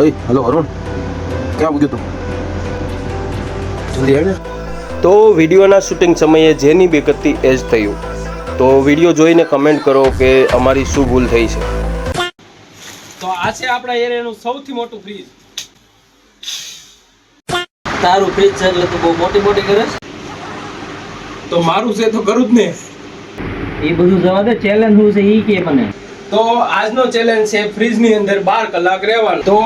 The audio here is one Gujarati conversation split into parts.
હઈ હલો અરુણ. ક્યાં મૂક્યું તું? જલ્દી હેડ તો વિડીયોના શૂટિંગ સમયે જેની બેકતી એ જ થયું. તો વીડિયો જોઈને કમેન્ટ કરો કે અમારી શું ભૂલ થઈ છે. તો આ છે આપણા એરિયાનું સૌથી મોટું ફ્રીજ તારું ફ્રીજ છે એટલે તું બહુ મોટી મોટી કરે છે? તો મારું છે તો કરું જ ને. એ બધું જવા દે ચેલેન્જ શું છે એ કે મને. તો આજનો ચેલેન્જ છે ફ્રીજની અંદર બાર કલાક રહેવાનું. તો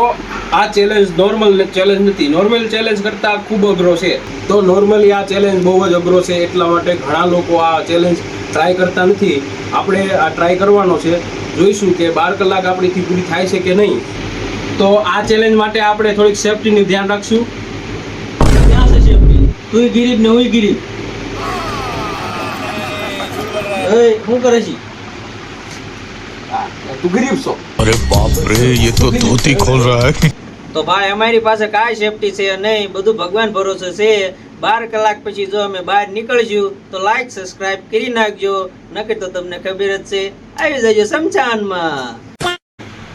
આ ચેલેન્જ નોર્મલ ચેલેન્જ નથી. નોર્મલ ચેલેન્જ કરતાં ખૂબ અઘરો છે. તો નોર્મલી આ ચેલેન્જ બહુ જ અઘરો છે. એટલા માટે ઘણા લોકો આ ચેલેન્જ ટ્રાય કરતા નથી. આપણે આ ટ્રાય કરવાનો છે. જોઈશું કે બાર કલાક આપણીથી પૂરી થાય છે કે નહીં. તો આ ચેલેન્જ માટે આપણે થોડીક સેફટીનું ધ્યાન રાખશું. ક્યાં છે સેફટી તું ગરીબ ને હું. ગરીબ શું કરે છે? તું ગરીબ છો अरे बाप रे ये तो धोती खोल रहा है તો ભાઈ અમારી પાસે કાંઈ સેફટી છે નહીં બધું ભગવાન ભરોસે છે બાર કલાક પછી જો અમે બહાર નીકળશું તો લાઈક સબસ્ક્રાઇબ કરી નાખજો નકર તો તમને ખબર જ છે આવી જજો સમચાનમાં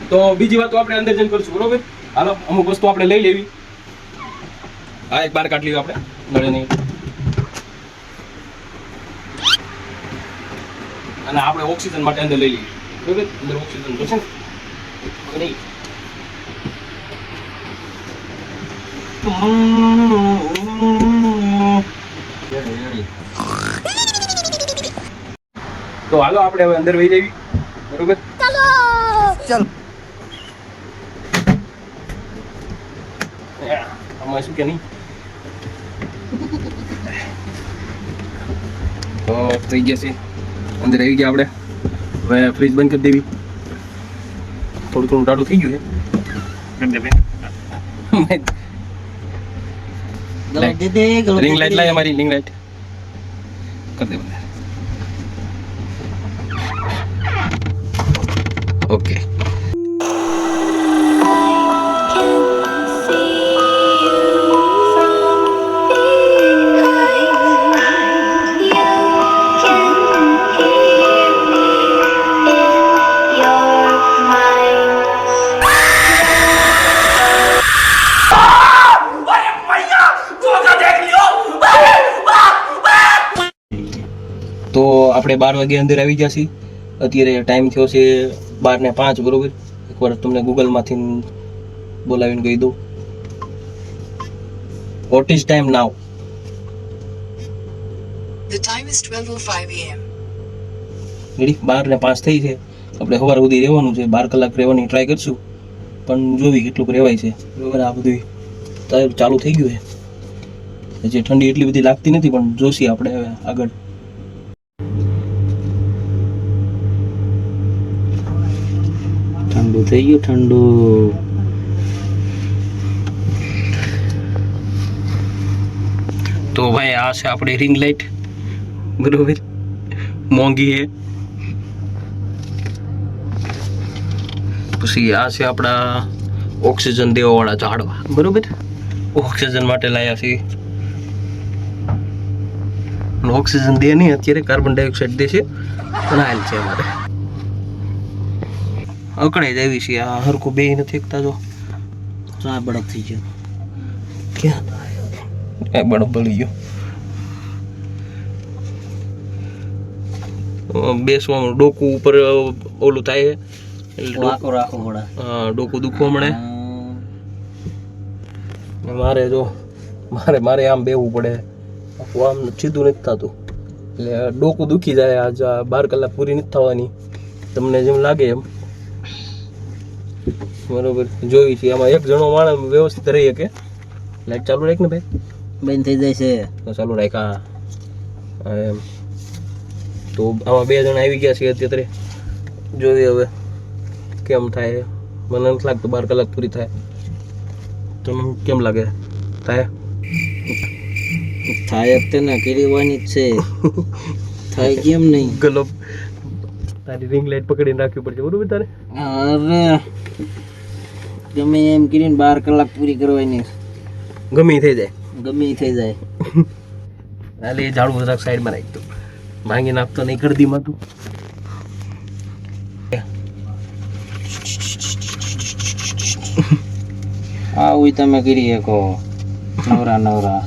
તો બીજી વાત તો આપણે અંદર જઈને કરશું બરોબર હાલો અમુક વસ્તુ આપણે લઈ લેવી હા એક બાર કાઢ લેવી આપણે નળે નહીં અને આપણે ઓક્સિજન માટે અંદર લઈ લઈએ બરોબર અંદર ઓક્સિજન જોશે ને નહીં. તો હાલો આપણે હવે અંદર વહી જવી બરોબર? આમાં શું કે નહીં? તો થઈ ગયા છે અંદર આવી ગયા આપણે. હવે ફ્રીજ બંધ કરી દેવી થોડું થોડું ટાઢું થઈ ગયું છે રિંગ લાઈટ લાય અમારી રિંગ લાઈટ કરી દે બંધ ઓકે આપણે બાર વાગે અંદર આવી જશે. અત્યારે ટાઈમ થયો છે બાર ને પાંચ બરોબર? એકવાર તમને ગૂગલમાંથી બોલાવીને કહી દઉં. What is time now The time is 12.05 a.m. Ready બાર ને પાંચ થઈ છે. આપણે સવાર સુધી રહેવાનું છે. બાર કલાક રહેવાની ટ્રાય કરશું. પણ જોવી કેટલુંક રહેવાય છે. બરોબર? આ બધું ચાલુ થઈ ગયું છે. હજી ઠંડી એટલી બધી લાગતી નથી પણ જોશી આપણે હવે આગળ. ઠંડુ થઈ ગયું, ઠંડુ. તો ભાઈ, આ છે આપણી રિંગ લાઇટ બરોબર? મોંઘી હે પછી આ છે આપણા ઓક્સિજન દેવાવાળા ઝાડવા. બરોબર? ઓક્સિજન માટે લાયા છે. ઓક્સિજન દે નહીં, અત્યારે કાર્બન ડાયોક્સાઇડ દે છે. અને આયલ છે અમારે. અકળાઈ જ આવી છે. આ હરખું બે નથી એકતા જો. આ બળક થઈ ગયો. ક્યાં? એ બળક બળી ગયો. બેસવાનું ડોકું ઉપર ઓલું થાય છે. એટલે ડોકું- વાકો રાખો થોડા હા, ડોકું દુખવા મળે. મારે જો મારે મારે આમ બેવું પડે. આખું આમ સીધું નથી થતું. એટલે ડોકું દુખી જાય. આજ બાર કલાક પૂરી નથી થવાની. તમને જેમ લાગે એમ. બરોબર. જોઈ છે. આમાં એક જણો માણસ વ્યવસ્થિત રહી શકે. લાઈટ ચાલુ રાખ ને ભાઈ. બંધ થઈ જાય છે. તો ચાલુ રાખ હા. એમ. તો આમાં બે જણા આવી ગયા છે અત્યારે. જોઈએ હવે કેમ થાય. મને નથી લાગતું બાર કલાક પૂરી થાય. તમને કેમ લાગે? થાય? થાય જ ને કેરીવાની જ છે. થાય કેમ નહીં? ગલો તારી રિંગ લાઈટ પકડીને રાખવી પડશે. બરોબર તારે? અરે. ગમે એમ કરીને બાર કલાક પૂરી કરવાની. ગમે થઈ જાય. ગમે થઈ જાય. એટલે એ ઝાડુ જરાક સાઈડમાં રાખતો તું માંગી નાખતો નહીં ગરદીમાં તું આવું તમે કરી શકો. નવરા નવરા.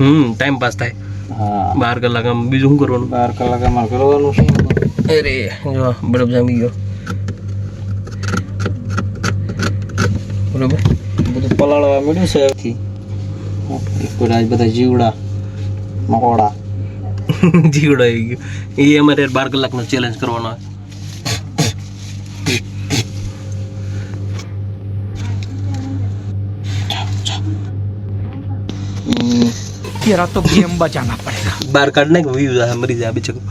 હમ ટાઈમ પાસ થાય. હા. બાર કલાક આમ બીજું શું કરવાનું? બાર કલાક અમારે કરવાનું છે અરે જો બરફ જામી ગયો. બરોબર બધું પલાળવા મળ્યું છે એથી કોઈ આજ બધા જીવડા મકોડા જીવડો આવી ગયો એ અમારે બાર કલાકનો ચેલેન્જ કરવાનો હોય तेरा तो गेम बचाना पड़ेगा બાર કાઢ નાખ વ્યૂ જાય મરી જાય બિચારો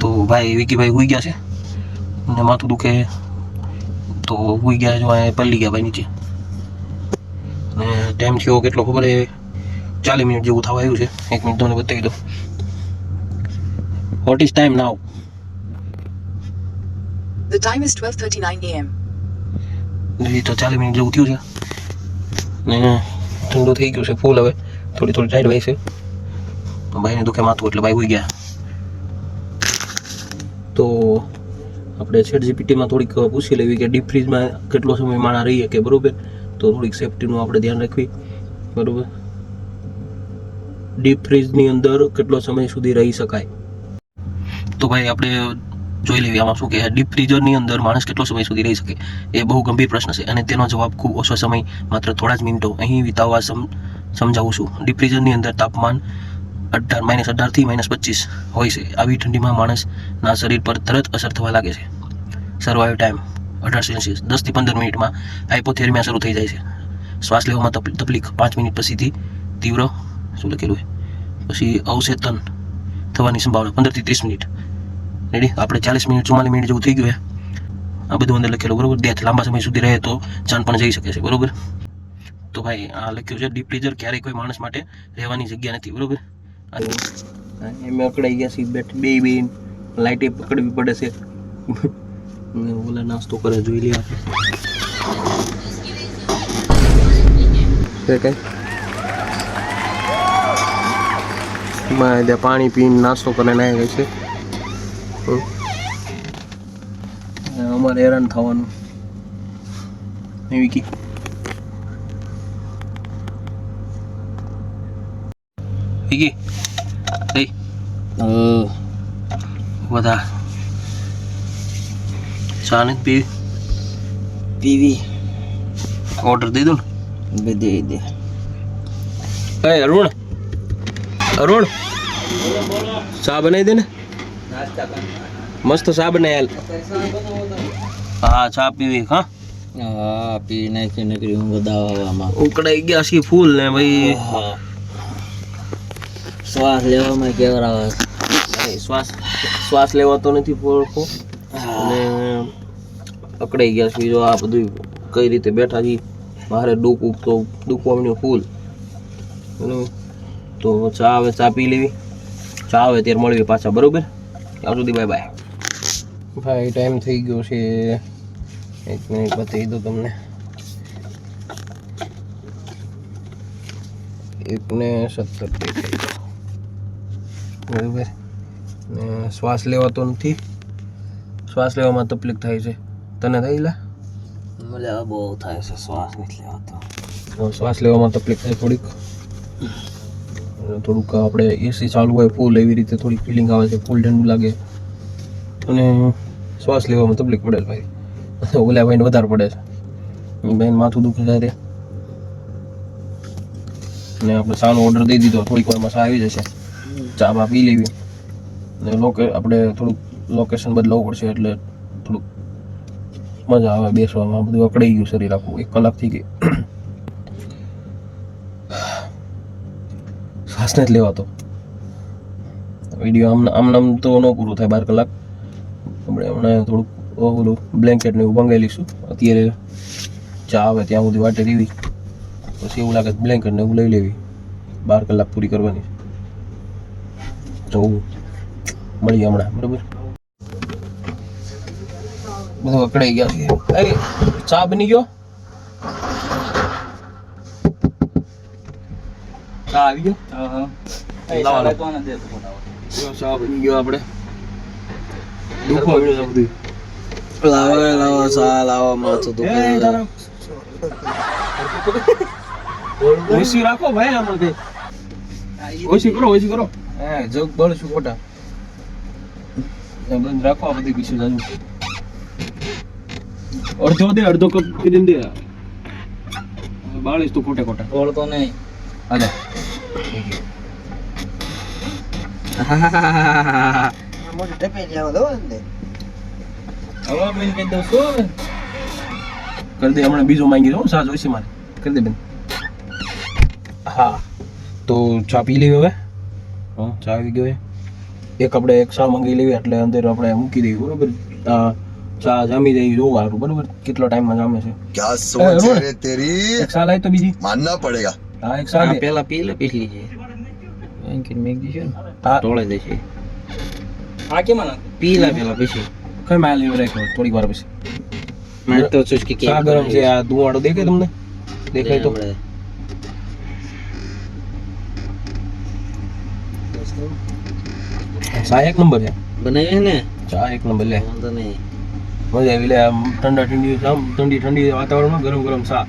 તો ભાઈ વિકીભાઈ હુઈ ગયા છે ને માથું દુખે તો ઉઈ ગયા જો અહીંયા પલ્લી ગયા ભાઈ નીચે. ને ટાઈમ થયો કેટલો ખબર એ? ચાલીસ મિનિટ જેવું થવા આવ્યું છે. એક મિનિટ તમને બતાવી દો what is time now The time is 12:39 a.m. હજી તો ચાલીસ મિનિટ જેવું થયું છે. ને ઠંડુ થઈ ગયું છે ફૂલ હવે. થોડી થોડી ટાઈટ ભાઈ છે. ભાઈને દુખે માથું એટલે ભાઈ ઉઈ ગયા. તો આપણે છેટ જીપીટીમાં થોડીક પૂછી લેવી કે ડીપ ફ્રીજમાં કેટલો સમય માણા રહીએ કે બરાબર? તો થોડીક સેફટીનું આપણે ધ્યાન રાખવી. બરાબર? ડીપ ફ્રીજની અંદર કેટલો સમય સુધી રહી શકાય? તો ભાઈ આપણે જોઈ લેવી આમાં શું કે ડીપ ફ્રીઝરની અંદર માણસ કેટલો સમય સુધી રહી શકે? એ બહુ ગંભીર પ્રશ્ન છે. અને તેનો જવાબ ખૂબ ઓછો સમય, માત્ર થોડા જ મિનિટો અહીં વિતાવવા સમજાવું છું. ડીપ ફ્રીઝરની અંદર તાપમાન અઢાર માઇનસ અઢારથી માઇનસ પચીસ હોય છે. આવી ઠંડીમાં માણસના શરીર પર તરત અસર થવા લાગે છે. સર્વાઈવ ટાઈમ અઢાર સેલ્સિયસ દસથી પંદર મિનિટમાં હાઇપોથેરમિયા શરૂ થઈ જાય છે. શ્વાસ લેવામાં તકલીફ પાંચ મિનિટ પછીથી તીવ્ર, શું લખેલું હોય પછી અવચેતન થવાની સંભાવના પંદરથી ત્રીસ મિનિટ. રેડી આપણે ચાલીસ મિનિટ, ચુમ્માલીસ મિનિટ જેવું થઈ ગયું આ બધું અંદર લખેલું, બરોબર? ડેથ લાંબા સમય સુધી રહે તો જાન પણ જઈ શકે છે, બરોબર? તો ભાઈ, આ લખ્યું છે ડીપ ક્યારેય કોઈ માણસ માટે રહેવાની જગ્યા નથી, બરોબર? એમ અકડાઈ ગયા છે બેઠ બે બે લાઇટે પકડવી પડે છે. ઓલા નાસ્તો કરે જોઈ લે આપણે. પાણી પીને નાસ્તો કરીને આવી ગઈ છે. અમારે હેરાન થવાનું. એવી કી વિકી? બધા. ચા નથી પીવી. પીવી ઓર્ડર દઈ દો ને દે દે. એ અરુણ. અરુણ. ચા બનાવી દે ને? મસ્ત ચા બનાવી હા ચા પીવી હા. હા પી નાખી હું બદાવામાં ઉકળાઈ ગયા છે ફૂલ ને ભાઈ. શ્વાસ લેવામાં કેવરાવે શ્વાસ શ્વાસ લેવાતો નથી ફોડકો અને અકડાઈ ગયા છીએ જો આ બધું કઈ રીતે બેઠા છીએ? મારે દુઃખ તો ડૂકવા મળ્યું ફૂલ તો ચા આવે ચા પી લેવી. ચા આવે ત્યારે મળવી પાછા, બરોબર? ત્યાં સુધી બાય બાય ભાઈ ટાઈમ થઈ ગયો છે. એક મિનિટ બતાવી દો તમને. એક ને સત્તર થઈ બરાબર? ને શ્વાસ લેવાતો નથી. શ્વાસ લેવામાં તકલીફ થાય છે. તને થઈ લા મને બહુ થાય છે શ્વાસ નથી લેવાતો. શ્વાસ લેવામાં તકલીફ થાય થોડીક. અને થોડુંક આપણે એસી ચાલુ હોય ફૂલ એવી રીતે થોડીક ફિલિંગ આવે છે ફૂલ ઠંડુ લાગે. અને શ્વાસ લેવામાં તકલીફ પડે ભાઈ. ઓલા ભાઈને વધારે પડે છે. બેન માથું દુખે ત્યારે ને આપણે સાનો ઓર્ડર દઈ દીધો. થોડીક વારમાં આવી જશે. ચા બા પી લેવી. ને લોકે આપણે થોડુંક લોકેશન બદલાવવું પડશે એટલે થોડુંક મજા આવે બેસવામાં, બધું અકડાઈ ગયું શરીર આખું, એક કલાક થઈ ગઈ. જ નથી લેવાતો. વીડિયો આમ આમ નામ તો ન પૂરું થાય બાર કલાક. આપણે હમણાં થોડુંક ઓલું બ્લેન્કેટ ને એવું મંગાવી લઈશું અત્યારે ચા આવે, ત્યાં સુધી વાટે રેવી. પછી એવું લાગે બ્લેન્કેટ ને એવું લઈ લેવી. બાર કલાક પૂરી કરવાની. જવું. મળીએ હમણાં બરોબર? બધું અકળાઈ ગયા છે. અરે ચા બની ગયો? ચા આવી ગયો? લાવો, લાવો. જો ચા બની ગયો આપણે. દુખવા મળ્યું બધું. લાવો લાવો સા લાવો માથું એ ઓછી રાખો ભાઈ આમાં ઓછી કરો ઓછી કરો. હે જગ બળ છું ખોટા. બંધ રાખો આ બધી પીછું જાજુ. અડધો દે અડધો કપ કરીને દે બાળીશ તું ખોટે ખોટા. ઓળતો નહીં. હાલે હવે મેં કહી દઉં છું કરી દે હમણાં બીજો માંગી હું સાજ મારે. કરી દે બેન. હા તો ચા પી લેવી હવે? હા. ચા આવી ગયો એક આપણે એક સામગ્રી લેવી એટલે અંદર આપણે મૂકી દઈએ બરોબર? ચા જામી જાય જોવું સારું બરોબર? કેટલો ટાઈમમાં જામે છે. ક્યાં સોચ તો બીજી. માનના પડેગા હા એક સાલ પહેલા પી લે પીલી જે એન્કિન મેક દીશે ને. હા. તોડે દેશે હા કે માના પી લે પેલા પછી. કઈ માલ લેવ રાખ્યો થોડી વાર પછી. મેં તો ચુસ્કી કે ગરમ છે આ ધુવાડો દેખાય તમને? દેખાય તો? ચા એક નંબર છે. બનાવી ને? ચા એક નંબર લે. વાંધો નહીં. મજા આવી લે આમ ઠંડા ઠંડી આમ ઠંડી ઠંડી વાતાવરણમાં ગરમ ગરમ ચા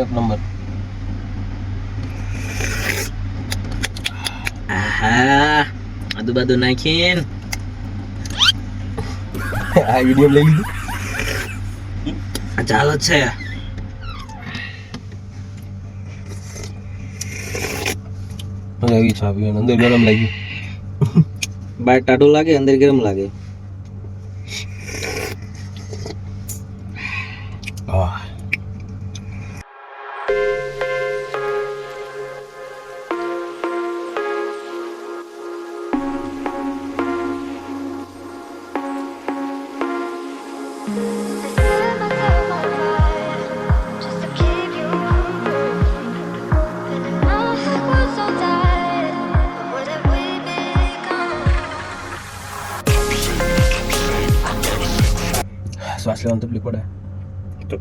એક નંબર. આહા આદુ બાદુ નાખીને આ વીડિયો લઈ લીધું. ચાલો છે. મજા આવી ચા પીવાની અંદર ગરમ લાગ્યું. બહાર ટાટું લાગે અંદર ગરમ લાગે.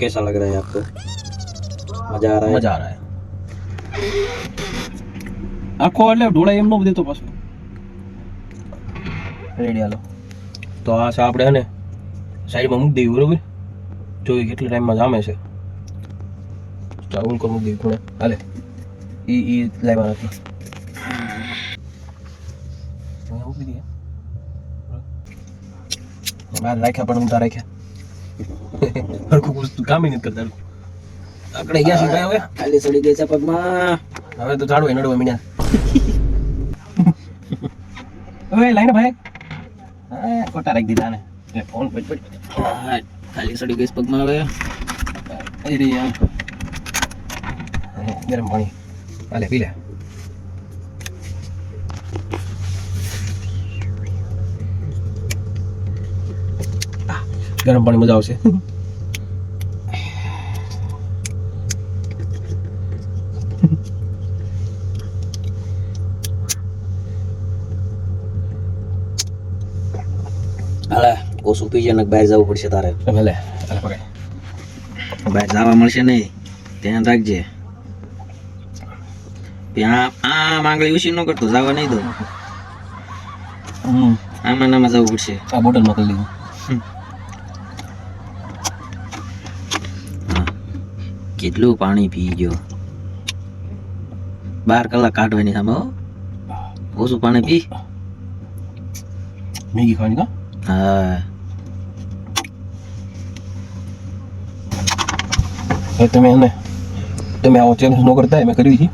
कैसा लग रहा है आपको मजा आ रहा है મજા આ રહા હે આખો એટલે ઢોળાય એમ ન દેતો પાછો રેડી હાલો તો આ છે આપણે હે ને સાઈડમાં મૂકી દેવી બરોબર જોઈએ કેટલા ટાઈમમાં જામે છે ચાઉલ કર મૂકી દેવી ખૂણે હાલે ઈ ઈ લાવ્યા નથી અહીંયા મૂકી દઈએ બહાર રાખ્યા પણ ઊંધા રાખ્યા હરખું વસ્તુ કામ નથી કરતા. આકડે ગયા છે હવે. ખાલી સડી ગઈ છે પગમાં. હવે તો ઝાડુ નડવા મીડ્યા હવે લાઈને ભાઈ. હા ખોટા રાખી દીધા ને. ફોન પટ હા, ખાલી સડી ગઈ પગમાં હવે. અરે યાર ગરમ પાણી. હાલે પી લે આહ, ગરમ પાણી મજા આવશે. હાલે ઓછું પીજે ને બહાર જવું પડશે તારે. ભલે બહાર જવા મળશે નહીં. ત્યાં રાખજે. ત્યાં આ માંગલી ઉછી ન કરતો જવા નહીં દઉં. આમાં નામાં જવું પડશે. આ બોટલ મોકલી દીધું. કેટલું પાણી પી ગયો? બાર કલાક કાઢવાની સામે ઓછું પાણી પી. મેગી ખાવાની કા? હા. તમે એને તમે આવો ચેલેન્જ ન કરતા મેં કર્યું છે.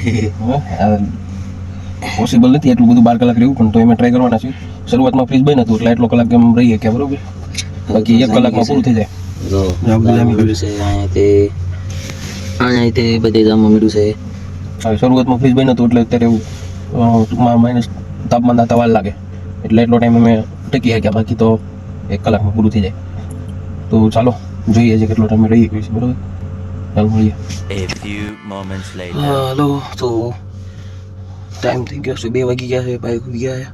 પોસિબલ નથી એટલું બધું બાર કલાક રહેવું પણ તો એમાં ટ્રાય કરવાના છે. શરૂઆતમાં ફ્રીજ બન્યું હતું એટલે એટલો કલાક એમ રહીએ કે બરોબર? બાકી એક કલાકમાં પૂરું થઈ જાય. જો આ બધું અહીંયાથી અહીંયાથી બધે જામવા મળ્યું છે. શરૂઆતમાં ફ્રીજ બન્યું હતું એટલે અત્યારે એવું ટૂંકમાં માઇનસ તાપમાન થતા વાર લાગે. એટલે એટલો ટાઈમ અમે ટકી શક્યા. બાકી તો એક કલાકમાં પૂરું થઈ જાય. તો ચાલો જોઈએ છે કેટલો ટાઈમ રહી ગયું છે બરોબર? ચાલો મળીએ. હાલો. તો ટાઈમ થઈ ગયો છે બે વાગી ગયા છે બાઈક ઉઈ ગયા છે.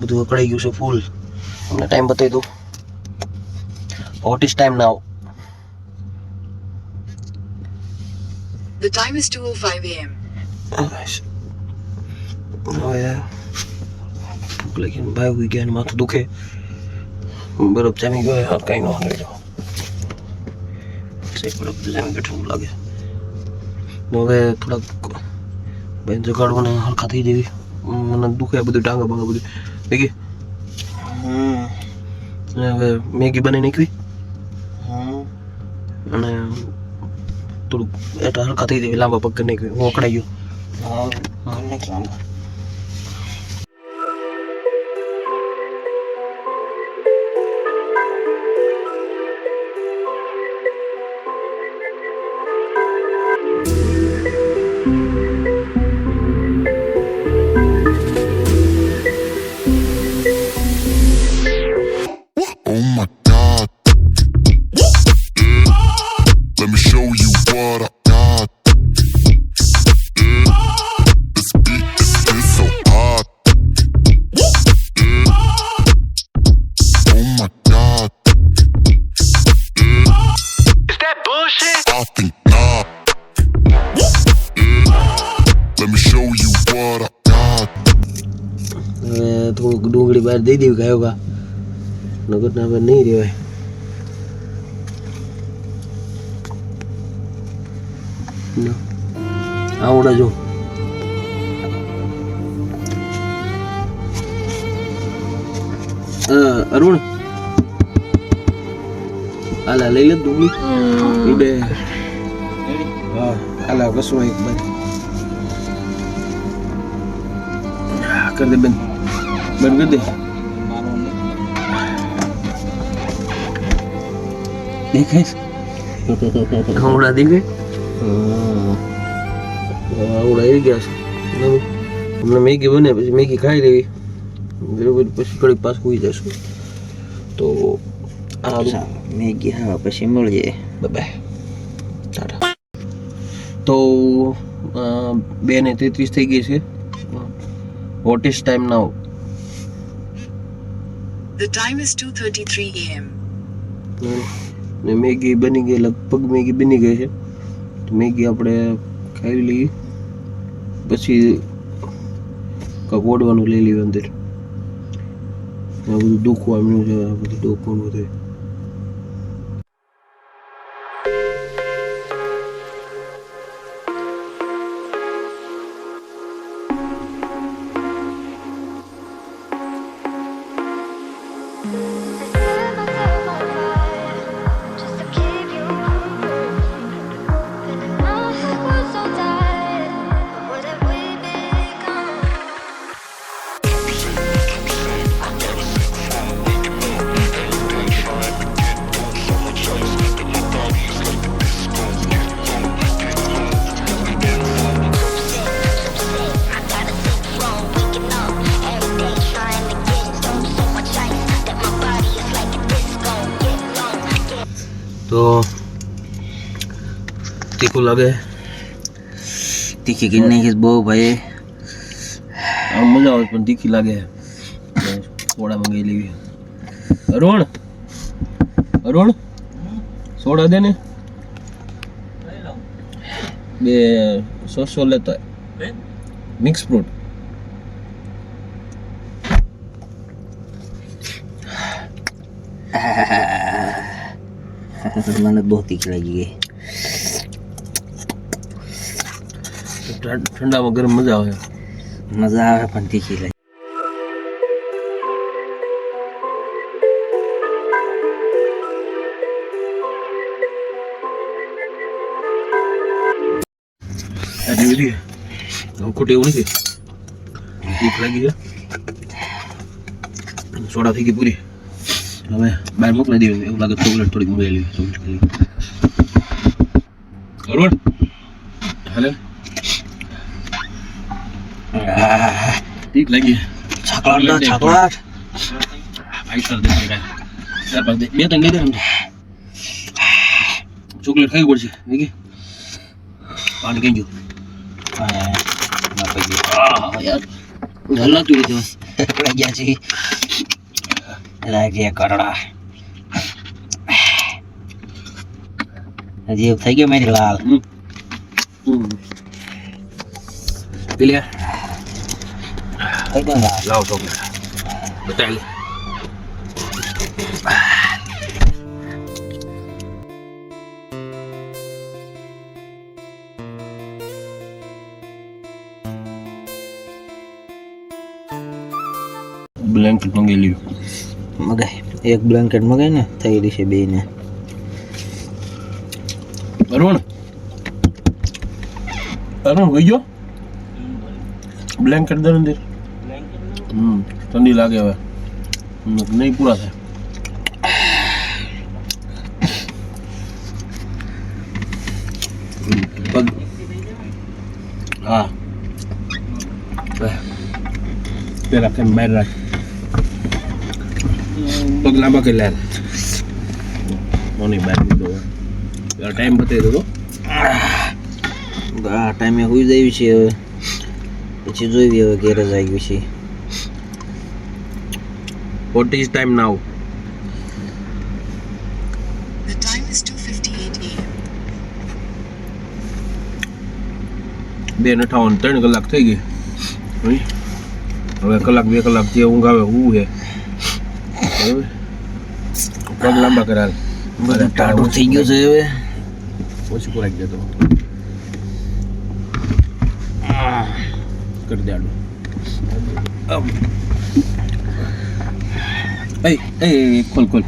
બધું અકળાઈ ગયું છે ફૂલ અમને ટાઈમ બતાવી દો what is time now The time is 2.05 am. હવે ભૂખ લાગી ને બાઈક ઉઈ ગયા ને માથું દુખે બરફ જામી ગયો હા કાંઈ ન રહ્યો પર બધું જેમ બેઠું લાગે તો હવે થોડાક બેન જગાડવાને હરખા થઈ જેવી મને દુખે બધું ટાંગા બાંગા બધું મેગી અને હવે મેગી બની નાખવી એટલે હરખા થઈ જેવી લાંબા પગ કરી નાખવી હું અકડાઈ ગયો દઈ દેવી ગાયો ગા નગર ના હવે નહીં રહેવાય લો. આવડે જો. અરુણ. આલા લઈ લે ડુંગળી ઉડે હા આલા કશું એક બાર કરી દે બેન. બેન કરી દે. દેખાય હમણાં દેખાય? આવડા આવી ગયા છે. હમણાં મેગી બને પછી મેગી ખાઈ લેવી. બરોબર પછી ઘડીક પાછું હોઈ જશું. તો આ મેગી હા પછી મળીએ. બાય ટાટા. તો બે ને તેત્રીસ થઈ ગઈ છે. What is time now The time is 2:33 a.m. ને મેગી બની ગઈ, લગભગ મેગી બની ગઈ છે. મેગી આપણે ખાઈ લઈએ. પછી કાંક ઓડવાનું લઈ લઈએ અંદર. આ બધું દુખવા મળ્યું છે, આ બધું ડોકવાનું બધું લાગે તીખી કરી નાખીશ બહુ ભાઈ આમ મજા આવે પણ તીખી લાગે સોડા મંગાવી લેવી અરુણ અરુણ સોડા દે ને બે સોસો લેતો મિક્સ ફ્રૂટ મને બહુ તીખી લાગી ગઈ ઠંડામાં ગરમ મજા આવે. મજા આવે પણ તીખી લાગી. બધી ખોટી એવું નથી. તીખ લાગી છે. સોડા થઈ ગઈ પૂરી. હવે બહાર મોકલાઈ દેવી એવું લાગે ચોકલેટ થોડીક મળી લેવી ચોકલેટ ખાલી અરુણ હાલે તીખ લાગી છાકલાટ છાકલાટ ફાઈવ સ્ટાર દે ચાર પાંચ દે બે ત્રણ દઈ દે ચોકલેટ ખાવી પડશે વિકી પાણી કઈ ગયું હલાતું લીધું ગયા છે લાગ્યા કરડા હજી થઈ ગયું મારી લાલ. પેલી kayaknya enggak lau dong betel blanket mga liyo magay ayak blanket magay na tayo di sabi na ano na blanket na lang ઠંડી લાગે હવે. નહીં પૂરા થાય. હા. પેલા કેમ બહાર રાખ. પગ લાંબા કરી લે. મોની બહાર મૂકી દો ટાઈમ બતાવી દો આ ટાઈમે હોઈ જાય છે હવે. પછી જોઈ હવે ઘેર જ આવી છે What is time now? The time is 2:58 a.m. બે ને અઠાવન ત્રણ કલાક થઈ ગઈ? હવે કલાક બે કલાક જે ઊંઘ આવે હું. છે બરાબર? પગ લાંબા કરાલ બધું ટાઢું થઈ ગયું છે હવે. ઓછું કરાવી જતો કરી દે એય, એય, ખોલ ખોલ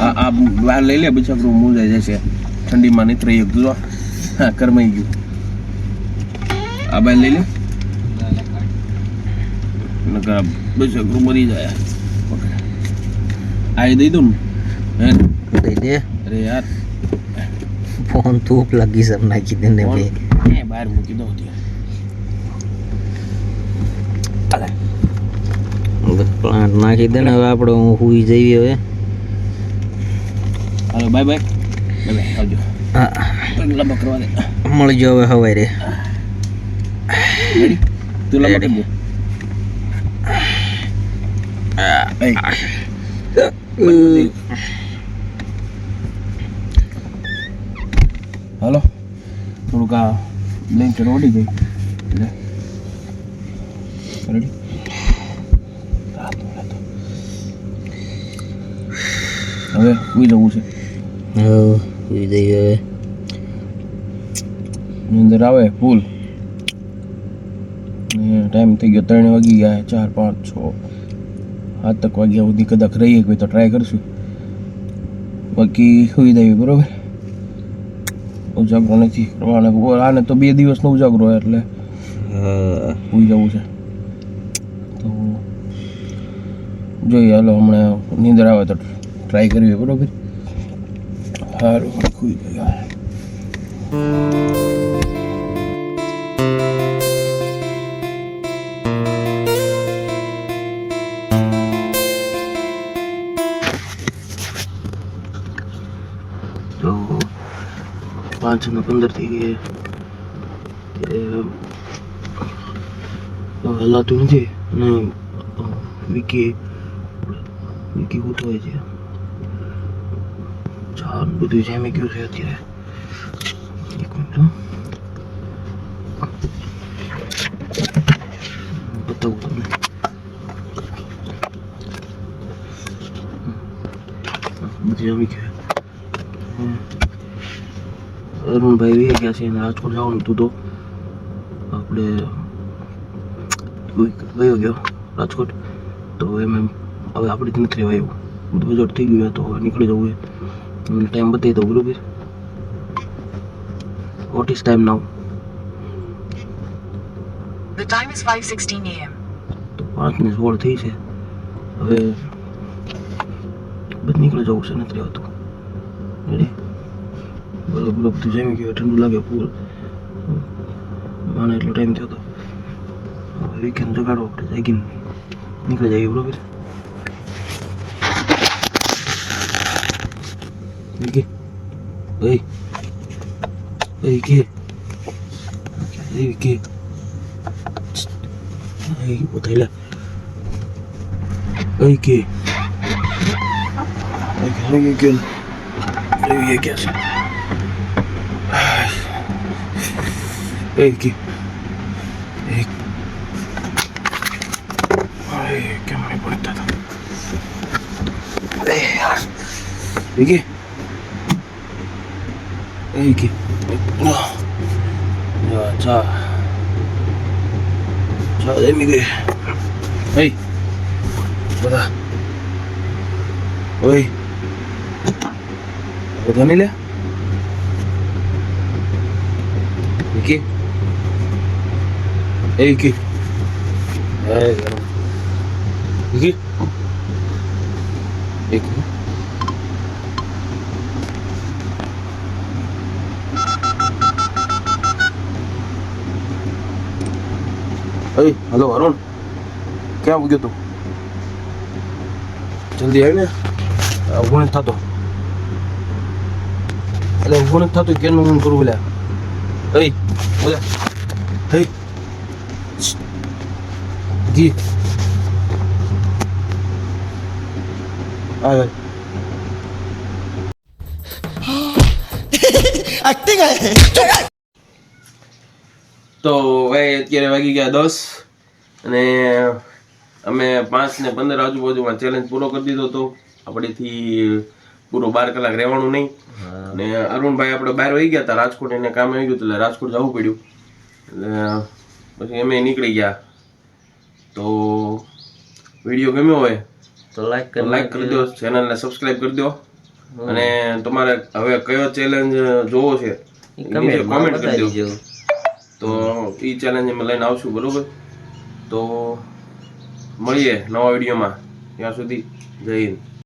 આ આ બહાર લઈ લે બિચારું મૂંઝાઈ જશે ઠંડીમાં નહીં રહી જો હા કરમાઈ ગયું. આ બાય લઈ લે. નકર બિચારું મરી જાય. આ દઈ દઉં ને. હે? દઈ દે. અરે યાર. ફોન ધૂપ લાગી સર નાખી દે ને એ બહાર મૂકી દઉં ત્યાં. પ્લાન્ટ નાખી દે ને હવે આપણે હું હુઈ જઈએ હવે હાલો બાય બાય બાય બાય આવજો હા પગ લાંબા કરવા દે મળી જાવ હવે હવારે રેડી તું લાંબા કરી દે એય. બધી. હાલો થોડુંક આ બ્લેન્કેટ ઓડી ગઈ લે રેડી રાતો રાતો હવે ઉઈ જવું છે. હવે હુઈ જઈએ હવે અંદર આવે ફૂલ. ટાઈમ થઈ ગયો ત્રણ વાગી ગયા ચાર પાંચ છ સાત તક વાગ્યા સુધી કદાચ રહીએ કોઈ તો ટ્રાય કરશું. બાકી સુઈ દેવી બરોબર? ઉજાગરો નથી કરવાનો. આને તો બે દિવસનો ઉજાગરો એટલે સુઈ જવું છે. તો જોઈએ હાલો હમણાં નીંદર આવે તો ટ્રાય કરવી બરોબર? સારું સુઈ જઈએ તો પાંચ ને પંદર થઈ ગઈ હલાતું નથી અને વિકી વિકી ગોઠવાય છે. ચાલ બધું જામી ગયું છે અત્યારે એક મિનિટ હો. બતાવું તમને બધું જામી ગયું અરુણભાઈ વી ગયા છે અને રાજકોટ જવાનું હતું તો આપણે ગયો ગયો રાજકોટ તો એમ એમ હવે આપણે નથી રહેવાય એવું બધું બજેટ થઈ ગયું તો હવે નીકળી જવું છે ટાઈમ બતાવી દઉં બરોબર? What is time now The time is 5:16 a.m. તો પાંચ ને સોળ થઈ છે. હવે બધ નીકળી જવું છે નથી આવતું. રેડી બરોબર બધું જમી ગયું ઠંડુ લાગે પૂર મને એટલો ટાઈમ થયો તો. હવે વીકેન્ડ જગાડો આપણે જાગીને. નીકળી જઈએ બરોબર? વિકી ઓય ઓય વિકી ઓય વિકી ઓય ઉઠાઈ લે ઓય કે ઓય કે ઓય કે ઓય કે છે ઓય કે એક ઓય કેમ નહીં પડતા હતા એ યાર વિકી ઓય કે જા ચા ચા દે મી ગઈ Hey. બધા ઓય બધા નહીં લે વિકી એ વિકી એ ગરમ વિકી એક Hey, હલો અરુણ. ક્યાં ઉગ્યો તું? જલ્દી આવીને. ઊભો નથી થતો. એટલે ઊભો નથી થતો કેનું ઊંઘ કરું બોલ્યા હઈ બોલ્યા હઈ જી. આ તો ભાઈ અત્યારે વાગી ગયા દસ અને અમે પાંચ ને પંદર આજુબાજુમાં ચેલેન્જ પૂરો કરી દીધો હતો. આપણેથી પૂરો બાર કલાક રહેવાનું નહીં. અને અરુણભાઈ આપણે બહાર વહી ગયા હતા રાજકોટ એને કામ આવી ગયું એટલે રાજકોટ જવું પડ્યું. એટલે પછી અમે નીકળી ગયા. તો વીડિયો ગમ્યો હોય તો લાઈક લાઈક કરી દો ચેનલને સબસ્ક્રાઇબ કરી દો. અને તમારે હવે કયો ચેલેન્જ જોવો છે કોમેન્ટ કરી દો. તો એ ચેલેન્જ અમે લઈને આવશું, બરોબર? તો મળીએ નવા વિડીયોમાં. ત્યાં સુધી જય હિન્દ.